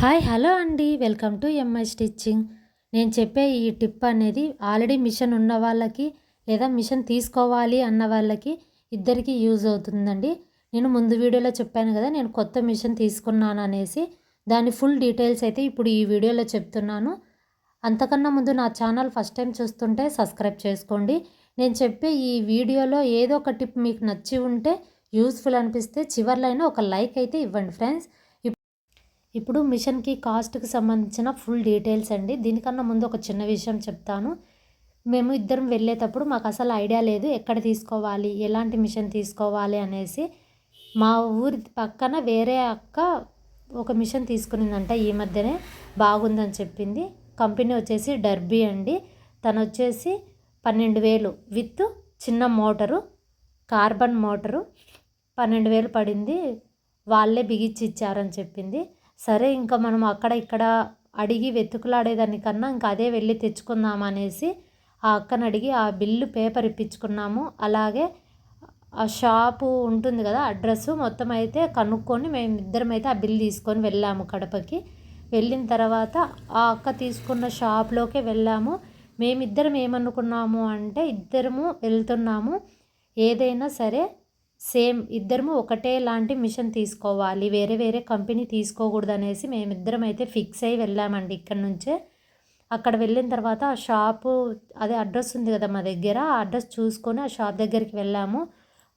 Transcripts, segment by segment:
Hi hello అండి. Welcome to MI stitching. నేను చెప్పే ఈ టిప్ అనేది ఆల్రెడీ మిషన్ ఉన్న వాళ్ళకి లేదా మిషన్ తీసుకోవాలి అన్న వాళ్ళకి ఇద్దరికి యూజ్ అవుతుందండి. నేను ముందు వీడియోలో చెప్పాను కదా నేను కొత్త మిషన్ తీసుకున్నాను అనేసి. దాని ఫుల్ డీటెయిల్స్ అయితే ఇప్పుడు ఈ వీడియోలో చెప్తున్నాను. అంతకన్నా ముందు నా ఛానల్ ఫస్ట్ టైం చూస్తుంటే సబ్స్క్రైబ్ చేసుకోండి. నేను చెప్పే ఈ వీడియోలో ఏదో ఒక టిప్ మీకు నచ్చి ఉంటే యూస్ఫుల్ అనిపిస్తే చివర్లైనా ఒక లైక్ అయితే ఇవ్వండి ఫ్రెండ్స్. ఇప్పుడు మిషన్కి కాస్ట్కి సంబంధించిన ఫుల్ డీటెయిల్స్ అండి. దీనికన్నా ముందు ఒక చిన్న విషయం చెప్తాను. మేము ఇద్దరం వెళ్ళేటప్పుడు మాకు అసలు ఐడియా లేదు ఎక్కడ తీసుకోవాలి ఎలాంటి మిషన్ తీసుకోవాలి అనేసి. మా ఊరి పక్కన వేరే అక్క ఒక మిషన్ తీసుకునిందంట ఈ మధ్యనే బాగుందని చెప్పింది. కంపెనీ వచ్చేసి డర్బీ అండి. తను వచ్చేసి పన్నెండు వేలు విత్ చిన్న మోటరు కార్బన్ మోటరు. పన్నెండు వేలు పడింది. వాళ్ళే బిగించి ఇచ్చారని చెప్పింది. సరే ఇంకా మనం అక్కడ ఇక్కడ అడిగి వెతుకులాడేదానికన్నా ఇంకా అదే వెళ్ళి తెచ్చుకుందాం అనేసి ఆ అక్కని అడిగి ఆ బిల్లు పేపర్ ఇప్పించుకున్నాము. అలాగే ఆ షాపు ఉంటుంది కదా అడ్రస్ మొత్తం అయితే కనుక్కొని మేము ఇద్దరం అయితే ఆ బిల్ తీసుకొని వెళ్ళాము కడపకి. వెళ్ళిన తర్వాత ఆ అక్క తీసుకున్న షాప్లోకే వెళ్ళాము. మేమిద్దరం ఏమనుకున్నాము అంటే ఇద్దరము వెళ్తున్నాము. ఏదైనా సరే సేమ్ ఇద్దరము ఒకటే లాంటి మిషన్ తీసుకోవాలి వేరే వేరే కంపెనీ తీసుకోకూడదు అనేసి మేమిద్దరం అయితే ఫిక్స్ అయ్యి వెళ్ళామండి ఇక్కడ నుంచే. అక్కడ వెళ్ళిన తర్వాత ఆ షాపు అదే అడ్రస్ ఉంది కదా మా దగ్గర ఆ అడ్రస్ చూసుకొని ఆ షాప్ దగ్గరికి వెళ్ళాము.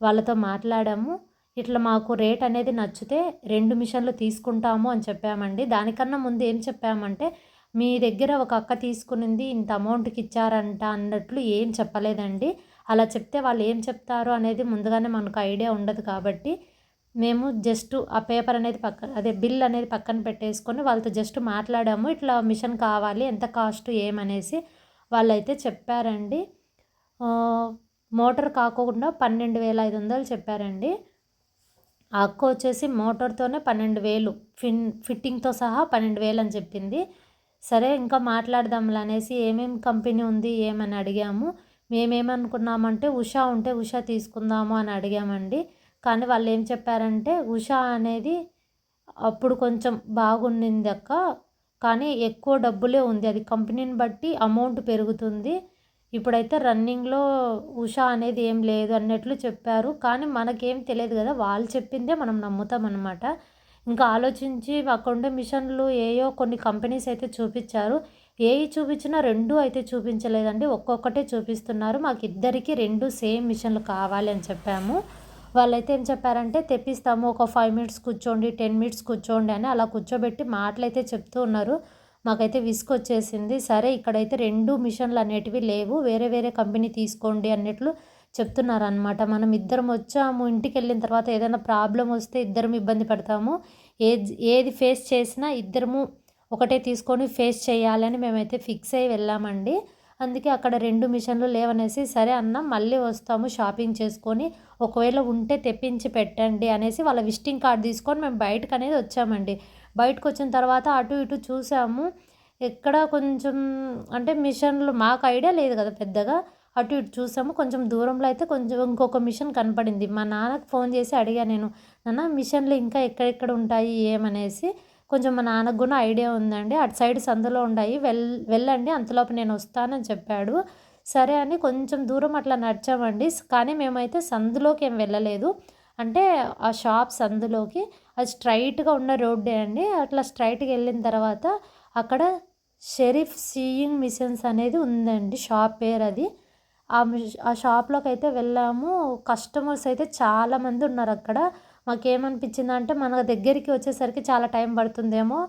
వాళ్ళతో మాట్లాడాము. ఇట్లా మాకు రేట్ అనేది నచ్చితే రెండు మిషన్లు తీసుకుంటాము అని చెప్పామండి. దానికన్నా ముందు ఏం చెప్పామంటే మీ దగ్గర ఒక అక్క తీసుకునింది ఇంత అమౌంట్కి ఇచ్చారంట అన్నట్లు ఏం చెప్పలేదండి. అలా చెప్తే వాళ్ళు ఏం చెప్తారు అనేది ముందుగానే మనకు ఐడియా ఉండదు కాబట్టి మేము జస్ట్ ఆ పేపర్ అనేది పక్కన అదే బిల్ అనేది పక్కన పెట్టేసుకొని వాళ్ళతో జస్ట్ మాట్లాడాము. ఇట్లా మిషన్ కావాలి ఎంత కాస్ట్ ఏమనేసి వాళ్ళైతే చెప్పారండి. మోటార్ కాకుండా పన్నెండు వేల ఐదు వందలు చెప్పారండి. ఆ అక్క వచ్చేసి మోటార్తోనే పన్నెండు వేలు ఫిన్ ఫిట్టింగ్తో సహా పన్నెండు వేలు అని చెప్పింది. సరే ఇంకా మాట్లాడదాంలే అనేసి ఏమేమి కంపెనీ ఉంది ఏమని అడిగాము. మేమేమనుకున్నామంటే ఉషా ఉంటే ఉషా తీసుకుందాము అని అడిగామండి. కానీ వాళ్ళు ఏం చెప్పారంటే ఉషా అనేది అప్పుడు కొంచెం బాగుండింది అక్క కానీ ఎక్కువ డబ్బులే ఉంది. అది కంపెనీని బట్టి అమౌంట్ పెరుగుతుంది. ఇప్పుడైతే రన్నింగ్లో ఉషా అనేది ఏం లేదు అన్నట్లు చెప్పారు. కానీ మనకేం తెలియదు కదా వాళ్ళు చెప్పిందే మనం నమ్ముతాం అనమాట ఇంకా ఆలోచించి అక్కడ ఉండే మిషన్లు ఏయో కొన్ని కంపెనీస్ అయితే చూపించారు. ఏవి చూపించినా రెండు అయితే చూపించలేదండి. ఒక్కొక్కటే చూపిస్తున్నారు. మాకు ఇద్దరికి రెండు సేమ్ మిషన్లు కావాలి అని చెప్పాము. వాళ్ళైతే ఏం చెప్పారంటే తెప్పిస్తాము. ఒక ఫైవ్ మినిట్స్ కూర్చోండి టెన్ మినిట్స్ కూర్చోండి అని అలా కూర్చోబెట్టి మాటలు అయితే చెప్తూ ఉన్నారు. మాకైతే విసుకొచ్చేసింది సరే ఇక్కడైతే రెండు మిషన్లు అనేటివి లేవు. వేరే వేరే కంపెనీ తీసుకోండి అన్నట్లు చెప్తున్నారు అనమాట మనం ఇద్దరం వచ్చాము. ఇంటికి వెళ్ళిన తర్వాత ఏదైనా ప్రాబ్లం వస్తే ఇద్దరం ఇబ్బంది పడతాము. ఏది ఏది ఫేస్ చేసినా ఇద్దరము ఒకటే తీసుకొని ఫేస్ చేయాలని మేమైతే ఫిక్స్ అయ్యి వెళ్ళామండి. అందుకే అక్కడ రెండు మిషన్లు లేవనేసి సరే అన్న మళ్ళీ వస్తాము షాపింగ్ చేసుకొని ఒకవేళ ఉంటే తెప్పించి పెట్టండి అనేసి వాళ్ళ విజిటింగ్ కార్డ్ తీసుకొని మేము బయటకు అనేది వచ్చామండి. బయటకు వచ్చిన తర్వాత అటు ఇటు చూసాము. ఎక్కడ కొంచెం అంటే మిషన్లు మాకు ఐడియా లేదు కదా పెద్దగా. అటు ఇటు చూసాము. కొంచెం దూరంలో అయితే కొంచెం ఇంకొక మిషన్ కనపడింది. మా నాన్నకు ఫోన్ చేసి అడిగా నేను నాన్న మిషన్లు ఇంకా ఎక్కడెక్కడ ఉంటాయి? ఏమనేసి కొంచెం మా నాన్నకు కూడా ఐడియా ఉందండి. అటు సైడ్ సందులో ఉన్నాయి వెల్ వెళ్ళండి అంతలోపు నేను వస్తానని చెప్పాడు. సరే అని కొంచెం దూరం అట్లా నడిచామండి. కానీ మేమైతే సందులోకి ఏం వెళ్ళలేదు. అంటే ఆ షాప్ సందులోకి అది స్ట్రైట్గా ఉన్న రోడ్డే అండి. అట్లా స్ట్రైట్గా వెళ్ళిన తర్వాత అక్కడ షెరీఫ్ సీయింగ్ మిషన్స్ అనేది ఉందండి షాప్ పేరు అది. ఆ ఆ షాప్లోకి అయితే వెళ్ళాము. కస్టమర్స్ అయితే చాలామంది ఉన్నారు అక్కడ. మాకేమనిపించింది అంటే మన దగ్గరికి వచ్చేసరికి చాలా టైం పడుతుందేమో.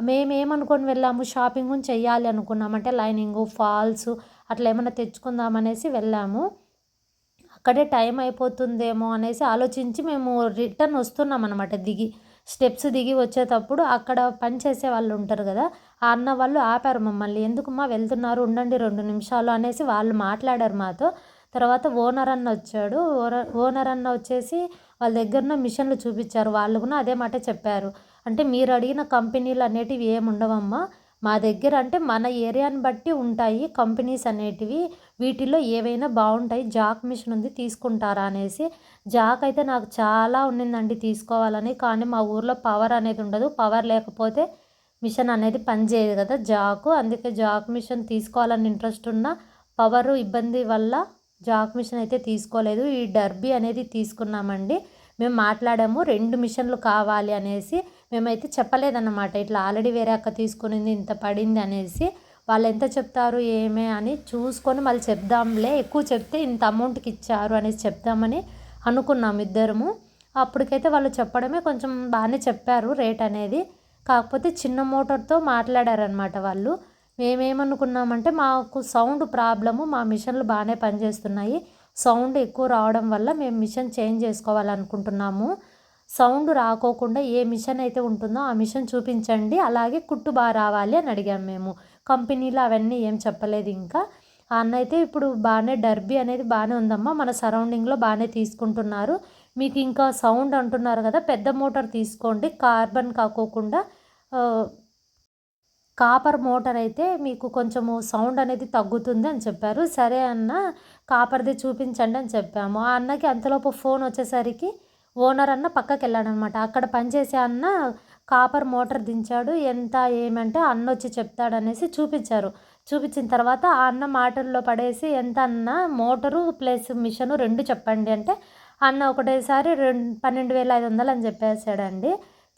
మేము ఏమనుకొని వెళ్ళాము? షాపింగ్ చేయాలి అనుకున్నాం. అంటే లైనింగ్ ఫాల్స్ అట్లా ఏమైనా తెచ్చుకుందాం అనేసి వెళ్ళాము. అక్కడే టైం అయిపోతుందేమో అనేసి ఆలోచించి మేము రిటర్న్ వస్తున్నాం అనమాట దిగి. స్టెప్స్ దిగి వచ్చేటప్పుడు అక్కడ పని చేసే వాళ్ళు ఉంటారు కదా ఆ అన్న వాళ్ళు ఆపారు మమ్మల్ని. ఎందుకుమ్మా వెళ్తున్నారు? ఉండండి రెండు నిమిషాలు అనేసి వాళ్ళు మాట్లాడారు మాతో. తర్వాత ఓనర్ అన్న వచ్చాడు. ఓనర్ అన్న వచ్చేసి వాళ్ళ దగ్గర మిషన్లు చూపించారు. వాళ్ళు కూడా అదే మాట చెప్పారు. అంటే మీరు అడిగిన కంపెనీలు అనేటివి ఏమి ఉండవమ్మా. మా దగ్గర అంటే మన ఏరియాని బట్టి ఉంటాయి కంపెనీస్ అనేటివి. వీటిల్లో ఏవైనా బాగుంటాయి. జాక్ మిషన్ ఉంది తీసుకుంటారా అనేసి. జాక్ అయితే నాకు చాలా ఉండిందండి తీసుకోవాలని. కానీ మా ఊర్లో పవర్ అనేది ఉండదు. పవర్ లేకపోతే మిషన్ అనేది పనిచేయదు కదా జాకు. అందుకే జాక్ మిషన్ తీసుకోవాలని ఇంట్రెస్ట్ ఉన్న పవర్ ఇబ్బంది వల్ల జాక్ మిషన్ అయితే తీసుకోలేదు. ఈ డర్బీ అనేది తీసుకున్నామండి. మేము మాట్లాడాము రెండు మిషన్లు కావాలి అనేసి మేమైతే చెప్పలేదన్నమాట. ఇట్లా ఆల్రెడీ వేరే అక్క తీసుకునింది ఇంత పడింది అనేసి. వాళ్ళు ఎంత చెప్తారు ఏమే అని చూసుకొని మళ్ళీ చెప్దాంలే. ఎక్కువ చెప్తే ఇంత అమౌంట్కి ఇచ్చారు అనేసి చెప్దామని అనుకున్నాం ఇద్దరము. అప్పటికైతే వాళ్ళు చెప్పడమే కొంచెం బాగానే చెప్పారు రేట్ అనేది. కాకపోతే చిన్న మోటార్తో మాట్లాడారనమాట వాళ్ళు. మేమేమనుకున్నామంటే మాకు సౌండ్ ప్రాబ్లము మా మిషన్లు బాగానే పనిచేస్తున్నాయి. సౌండ్ ఎక్కువ రావడం వల్ల మేము మిషన్ చేంజ్ చేసుకోవాలనుకుంటున్నాము. సౌండ్ రాకోకుండా ఏ మిషన్ అయితే ఉంటుందో ఆ మిషన్ చూపించండి అలాగే కుట్టు బాగా రావాలి అని అడిగాం మేము. కంపెనీలు అవన్నీ ఏం చెప్పలేదు ఇంకా. అన్న అయితే ఇప్పుడు బాగానే డర్బీ అనేది బాగానే ఉందమ్మా మన సరౌండింగ్లో బాగానే తీసుకుంటున్నారు. మీకు ఇంకా సౌండ్ అంటున్నారు కదా పెద్ద మోటార్ తీసుకోండి కార్బన్ కాకోకుండా కాపర్ మోటార్ అయితే మీకు కొంచెము సౌండ్ అనేది తగ్గుతుంది అని చెప్పారు. సరే అన్న కాపర్ది చూపించండి అని చెప్పాము. ఆ అన్నకి అంతలోపు ఫోన్ వచ్చేసరికి ఓనర్ అన్న పక్కకి వెళ్ళాడనమాట అక్కడ పనిచేసే అన్న కాపర్ మోటార్ దించాడు. ఎంత ఏమంటే అన్న వచ్చి చెప్తాడనేసి చూపించారు. చూపించిన తర్వాత ఆ అన్న మాటల్లో పడేసి ఎంత అన్న మోటరు ప్లస్ మిషను రెండు చెప్పండి అంటే అన్న ఒకటేసారి రెండు పన్నెండు వేల ఐదు వందలు అని చెప్పేసాడండి.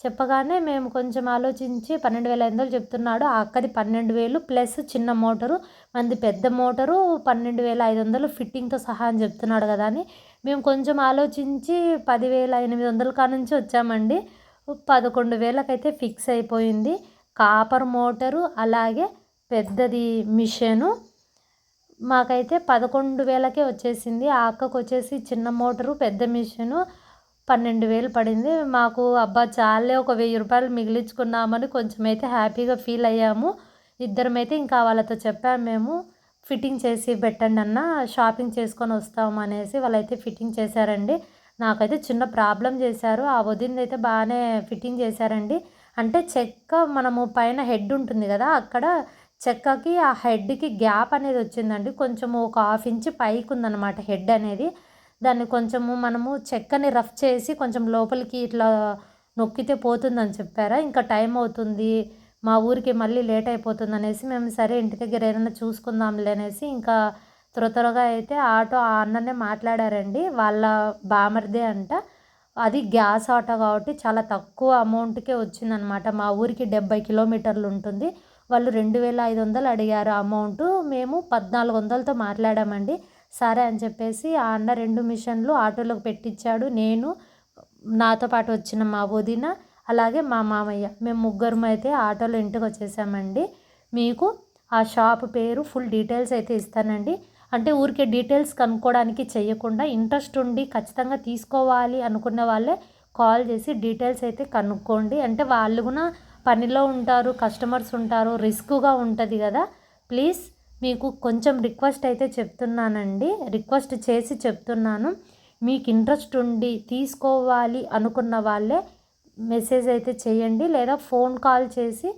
చెప్పగానే మేము కొంచెం ఆలోచించి పన్నెండు వేల ఐదు వందలు చెప్తున్నాడు. ఆ అక్కది పన్నెండు వేలు ప్లస్ చిన్న మోటరు మంది పెద్ద మోటరు పన్నెండు వేల ఐదు వందలు ఫిట్టింగ్తో సహా అని చెప్తున్నాడు కదా అని. మేము కొంచెం ఆలోచించి పదివేల ఎనిమిది వందల కానుంచి వచ్చామండి. పదకొండు వేలకైతే ఫిక్స్ అయిపోయింది. కాపర్ మోటరు అలాగే పెద్దది మిషను. మాకైతే పదకొండు వేలకే వచ్చేసింది. ఆ అక్కకు వచ్చేసి చిన్న మోటరు పెద్ద మిషను. పన్నెండు వేలు పడింది. మాకు అబ్బా చాలే ఒక వెయ్యి రూపాయలు మిగిలించుకున్నామని కొంచెం అయితే హ్యాపీగా ఫీల్ అయ్యాము. ఇద్దరమైతే ఇంకా వాళ్ళతో చెప్పాము మేము ఫిట్టింగ్ చేసి పెట్టండి అన్న షాపింగ్ చేసుకొని వస్తాం అనేసి వాళ్ళైతే ఫిట్టింగ్ చేశారండి. నాకైతే చిన్న ప్రాబ్లం చేశారు. ఆ వదింది అయితే బాగానే ఫిట్టింగ్ చేశారండి. అంటే చెక్క మనము పైన హెడ్ ఉంటుంది కదా అక్కడ చెక్కకి ఆ హెడ్కి గ్యాప్ అనేది వచ్చిందండి. కొంచెము ఒక హాఫ్ ఇంచ్ పైకి ఉందన్నమాట హెడ్ అనేది. దాన్ని కొంచెము మనము చెక్కని రఫ్ చేసి కొంచెం లోపలికి ఇట్లా నొక్కితే పోతుందని చెప్పారా? ఇంకా టైం అవుతుంది మా ఊరికి మళ్ళీ లేట్ అయిపోతుంది అనేసి మేము సరే ఇంటి దగ్గర ఏదైనా చూసుకుందాంలే అనేసి ఇంకా త్వర త్వరగా అయితే ఆటో ఆ అన్ననే మాట్లాడారండి. వాళ్ళ బామర్దే అంట. అది గ్యాస్ ఆటో కాబట్టి చాలా తక్కువ అమౌంట్కే వచ్చిందనమాట. మా ఊరికి డెబ్బై కిలోమీటర్లు ఉంటుంది. వాళ్ళు రెండు వేల ఐదు వందలు అడిగారు అమౌంట్. మేము పద్నాలుగు వందలతో మాట్లాడామండి. సరే అని చెప్పేసి ఆ అన్న రెండు మిషన్లు ఆటోలోకి పెట్టించాడు. నేను నాతో పాటు వచ్చిన మా వదిన అలాగే మా మామయ్య. మేము ముగ్గురం అయితే ఆటోలో ఇంటికి వచ్చేసామండి. మీకు ఆ షాప్ పేరు ఫుల్ డీటెయిల్స్ అయితే ఇస్తానండి. అంటే ఊరికే డీటెయిల్స్ కనుక్కోవడానికి చేయకుండా ఇంట్రెస్ట్ ఉండి ఖచ్చితంగా తీసుకోవాలి అనుకున్న వాళ్ళే కాల్ చేసి డీటెయిల్స్ అయితే కనుక్కోండి. అంటే వాళ్ళు కూడా పనిలో ఉంటారు కస్టమర్స్ ఉంటారు రిస్క్గా ఉంటుంది కదా. ప్లీజ్ మీకు కొంచెం రిక్వెస్ట్ అయితే చెప్తున్నానండి. రిక్వెస్ట్ చేసి చెప్తున్నాను. మీకు ఇంట్రెస్ట్ ఉండి తీసుకోవాలి అనుకున్న వాళ్ళే మెసేజ్ అయితే చేయండి. లేదా ఫోన్ కాల్ చేసి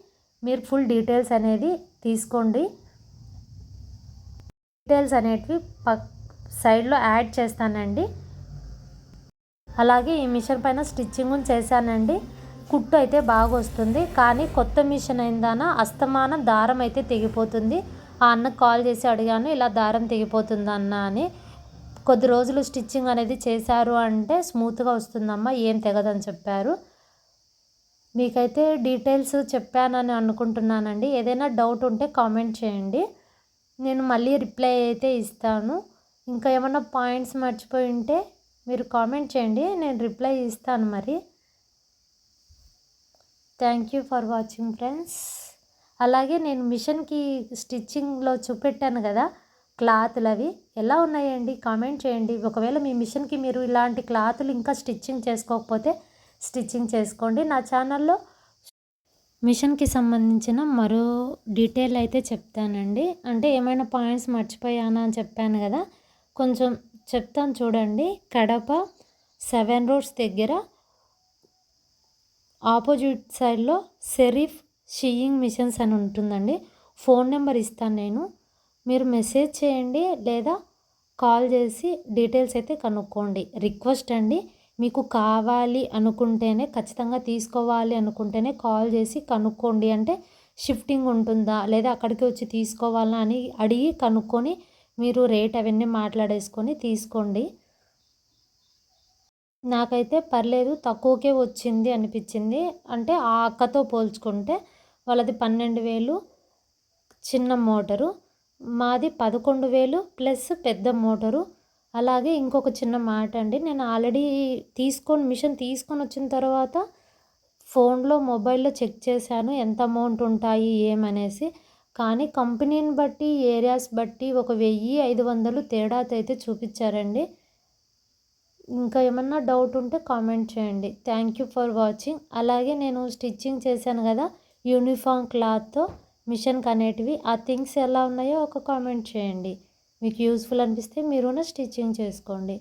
మీరు ఫుల్ డీటెయిల్స్ అనేది తీసుకోండి. డీటెయిల్స్ అనేటివి పక్ సైడ్లో యాడ్ చేస్తానండి. అలాగే ఈ మిషన్ పైన స్టిచ్చింగ్ చేశానండి. కుట్టు అయితే బాగా వస్తుంది కానీ కొత్త మిషన్ అయిందాన అస్తమానం దారం అయితే తెగిపోతుంది. ఆ అన్నకు కాల్ చేసి అడిగాను ఇలా దారం తెగిపోతుంది అన్న అని. కొద్ది రోజులు స్టిచ్చింగ్ అనేది చేశారు అంటే స్మూత్గా వస్తుందమ్మా ఏం తెగదని చెప్పారు. మీకైతే డీటెయిల్స్ చెప్పానని అనుకుంటున్నానండి. ఏదైనా డౌట్ ఉంటే కామెంట్ చేయండి. నేను మళ్ళీ రిప్లై అయితే ఇస్తాను. ఇంకా ఏమైనా పాయింట్స్ మర్చిపోయి ఉంటే మీరు కామెంట్ చేయండి నేను రిప్లై ఇస్తాను మరి. Thank you for watching friends. అలాగే నేను మిషన్కి స్టిచ్చింగ్లో చూపెట్టాను కదా క్లాతులు అవి ఎలా ఉన్నాయండి? కామెంట్ చేయండి. ఒకవేళ మీ మిషన్కి మీరు ఇలాంటి క్లాతులు ఇంకా స్టిచ్చింగ్ చేసుకోకపోతే స్టిచ్చింగ్ చేసుకోండి. నా ఛానల్లో మిషన్కి సంబంధించిన మరో డీటెయిల్ అయితే చెప్తానండి. అంటే ఏమైనా పాయింట్స్ మర్చిపోయానా అని చెప్పాను కదా కొంచెం చెప్తాను చూడండి. కడప సెవెన్ రోడ్స్ దగ్గర ఆపోజిట్ సైడ్లో సెరీఫ్ షియింగ్ మిషన్స్ అని ఉంటుందండి. ఫోన్ నెంబర్ ఇస్తాను నేను. మీరు మెసేజ్ చేయండి లేదా కాల్ చేసి డీటెయిల్స్ అయితే కనుక్కోండి. రిక్వెస్ట్ అండి మీకు కావాలి అనుకుంటేనే ఖచ్చితంగా తీసుకోవాలి అనుకుంటేనే కాల్ చేసి కనుక్కోండి. అంటే షిఫ్టింగ్ ఉంటుందా? లేదా అక్కడికి వచ్చి తీసుకోవాలా అని అడిగి కనుక్కొని మీరు రేట్ అవన్నీ మాట్లాడేసుకొని తీసుకోండి. నాకైతే పర్లేదు తక్కువకే వచ్చింది అనిపించింది. అంటే ఆ అక్కతో పోల్చుకుంటే వాళ్ళది పన్నెండు వేలు చిన్న మోటరు మాది పదకొండు వేలు ప్లస్ పెద్ద మోటరు. అలాగే ఇంకొక చిన్న మాట అండి నేను ఆల్రెడీ తీసుకొని మిషన్ తీసుకొని వచ్చిన తర్వాత ఫోన్లో మొబైల్లో చెక్ చేశాను ఎంత అమౌంట్ ఉంటాయి ఏమనేసి. కానీ కంపెనీని బట్టి ఏరియాస్ బట్టి ఒక వెయ్యి ఐదు వందలు తేడాతో అయితే చూపించారండి. ఇంకా ఏమన్నా డౌట్ ఉంటే కామెంట్ చేయండి. Thank you for watching. అలాగే నేను స్టిచ్చింగ్ చేశాను కదా యూనిఫామ్ క్లాత్తో మిషన్కి అనేటివి ఆ థింగ్స్ ఎలా ఉన్నాయో ఒక కామెంట్ చేయండి. మీకు యూస్ఫుల్ అనిపిస్తే మీరు స్టిచ్చింగ్ చేసుకోండి.